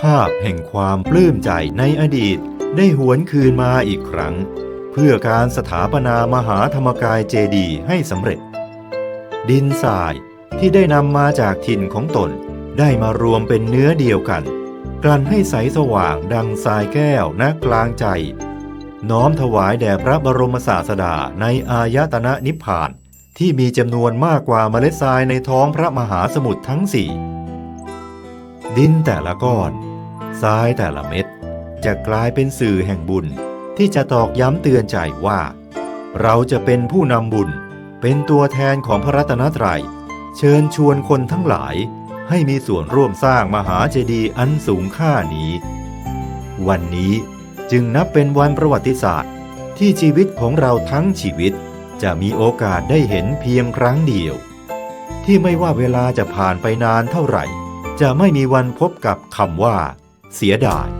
ภาพแห่งความปลื้มใจในอดีตได้หวนคืนมาอีกครั้ง เพื่อการสถาปนามหาธรรมกายเจดีให้สำเร็จ ดินทรายที่ได้นำมาจากถิ่นของตนได้มารวมเป็นเนื้อเดียวกัน กลั่นให้ใสสว่างดังทรายแก้วณกลางใจ น้อมถวายแด่พระบรมศาสดาในอายตนะนิพพานที่มีจำนวนมากกว่าเมล็ดทรายในท้องพระมหาสมุทรทั้งสี่ดินแต่ละก้อน ทรายแต่ละเม็ดจะกลายเป็นสื่อแห่งบุญที่จะตอกย้ำเตือนใจว่า เราจะเป็นผู้นำบุญ เป็นตัวแทนของพระรัตนตรัย เชิญชวนคนทั้งหลายให้มีส่วนร่วมสร้างมหาเจดีย์อันสูงค่านี้ วันนี้จึงนับเป็นวันประวัติศาสตร์ ที่ชีวิตของเราทั้งชีวิต จะมีโอกาสได้เห็นเพียงครั้งเดียว ที่ไม่ว่าเวลาจะผ่านไปนานเท่าไหร่ จะไม่มีวันพบกับคำว่า เสียดาย